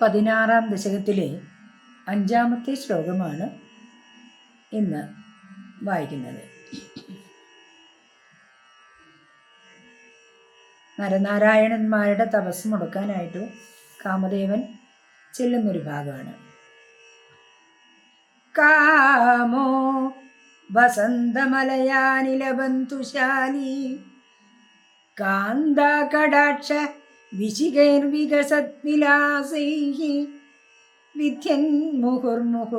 പതിനാറാം ദശകത്തിലെ അഞ്ചാമത്തെ ശ്ലോകമാണ് ഇന്ന് വായിക്കുന്നത്. നരനാരായണന്മാരുടെ തപസ് മുടക്കാനായിട്ട് കാമദേവൻ ചെല്ലുന്നൊരു ഭാഗമാണ്. കാമോ വസന്തമലയാനിലബന്ധുശാലി കാന്താകടാക്ഷ വിശികൈർവികസദ്വിലാസൈः വിദ്യൻ മുഹുർമുഹു.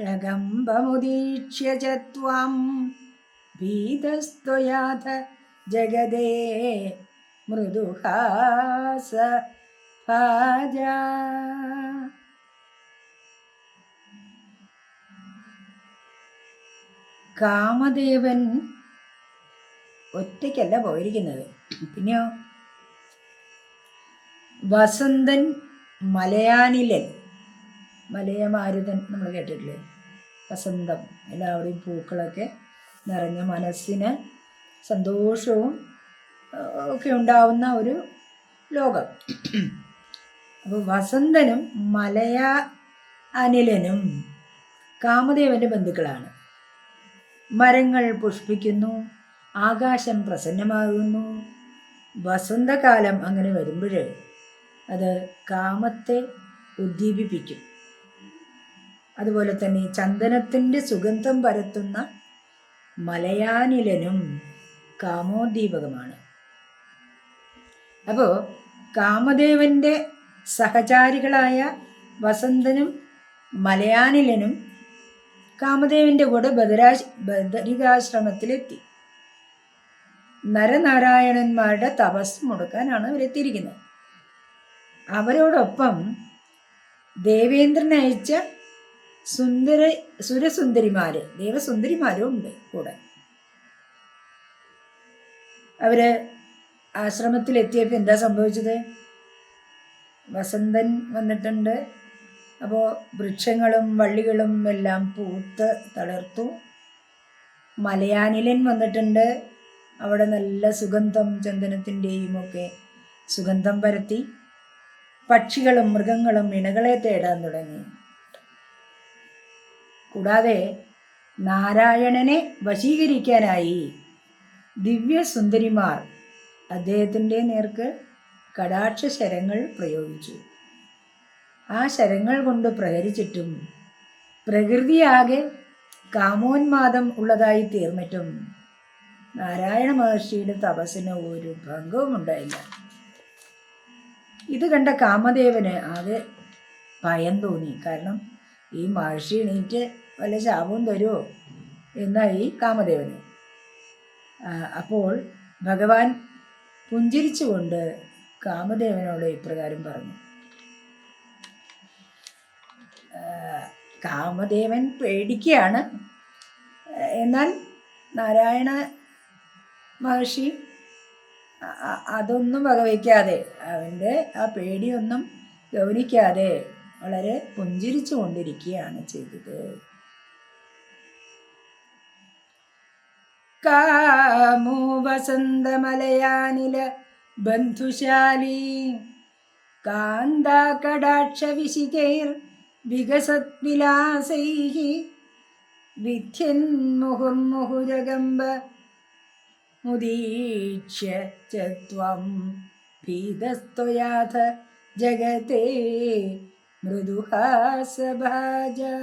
രകമ്പമുദീക്ഷ്യ ച ത്വാം. ഭീതസ്ത്വയാഥ ജഗദേ മൃദുഹാസ ഭാജ. കാമദേവൻ ഒറ്റയ്ക്കല്ല പോയിരിക്കുന്നത്. പിന്നെയോ വസന്തൻ മലയാനിലൻ മലയമാരുതൻ നമ്മൾ കേട്ടിട്ടില്ലേ? വസന്തം എല്ലാവരുടെയും പൂക്കളൊക്കെ നിറഞ്ഞ മനസ്സിന് സന്തോഷവും ഒക്കെ ഉണ്ടാവുന്ന ഒരു ലോകം. അപ്പോൾ വസന്തനും മലയാ അനിലനും കാമദേവന്റെ ബന്ധുക്കളാണ്. മരങ്ങൾ പുഷ്പിക്കുന്നു ആകാശം പ്രസന്നമാകുന്നു. വസന്തകാലം അങ്ങനെ വരുമ്പോൾ അത് കാമത്തെ ഉദ്ദീപിപ്പിക്കും. അതുപോലെ തന്നെ ചന്ദനത്തിന്റെ സുഗന്ധം പരത്തുന്ന മലയാനിലനും കാമോദ്ദീപകമാണ്. അപ്പോൾ കാമദേവന്റെ സഹചാരികളായ വസന്തനും മലയാനിലനും കാമദേവന്റെ കൂടെ ബദരാ ബദരികാശ്രമത്തിലെത്തി. നരനാരായണന്മാരുടെ തപസ് മുടക്കാനാണ് അവരെത്തിയിരിക്കുന്നത്. അവരോടൊപ്പം ദേവേന്ദ്രൻ അയച്ച സുന്ദര സുരസുന്ദരിമാർ ദേവസുന്ദരിമാരും ഉണ്ട് കൂടെ. അവർ ആശ്രമത്തിലെത്തിയപ്പോൾ എന്താ സംഭവിച്ചത്? വസന്തൻ വന്നിട്ടുണ്ട്. അപ്പോൾ വൃക്ഷങ്ങളും വള്ളികളും എല്ലാം പൂത്ത് തളർത്തു. മലയാനിലൻ വന്നിട്ടുണ്ട്. അവിടെ നല്ല സുഗന്ധം ചന്ദനത്തിന്റെയും ഒക്കെ സുഗന്ധം പരത്തി. പക്ഷികളും മൃഗങ്ങളും ഇണകളെ തേടാൻ തുടങ്ങി. കൂടാതെ നാരായണനെ വശീകരിക്കാനായി ദിവ്യസുന്ദരിമാർ അദ്ദേഹത്തിന്റെ നേർക്ക് കടാക്ഷ ശരങ്ങൾ പ്രയോഗിച്ചു. ആ ശരങ്ങൾ കൊണ്ട് പ്രഹരിച്ചിട്ടും പ്രകൃതിയാകെ കാമോന്മാദം ഉള്ളതായി തീർന്നിട്ടും നാരായണ മഹർഷിയുടെ തപസ്സിന് ഒരു ഭംഗവും ഉണ്ടായില്ല ഇത് കണ്ട കാമദേവന് ആകെ ഭയം തോന്നി. കാരണം ഈ മഹർഷി എണീറ്റ് വല്ല ശാപവും തരുമോ എന്നായി കാമദേവന്. അപ്പോൾ ഭഗവാൻ പുഞ്ചിരിച്ചുകൊണ്ട് കാമദേവനോട് ഇപ്രകാരം പറഞ്ഞു. കാമദേവൻ പേടിക്കുകയാണ്. എന്നാൽ നാരായണ മഹർഷി അതൊന്നും വകവയ്ക്കാതെ അവന്റെ ആ പേടിയൊന്നും ഗൗനിക്കാതെ വളരെ പുഞ്ചിരിച്ചു കൊണ്ടിരിക്കുകയാണ് ചെയ്തത്. കാമോ വസന്തമലയാനില ബന്ധുശാലി കാന്താകടാക്ഷവിശികൈർ വിധ്യൻ വിദ്യന്മുഹുർമുഹുരകമ്പ मुदीक्ष्य च त्वं भीतस्त्वयाथ जगते मृदुहासभाजा।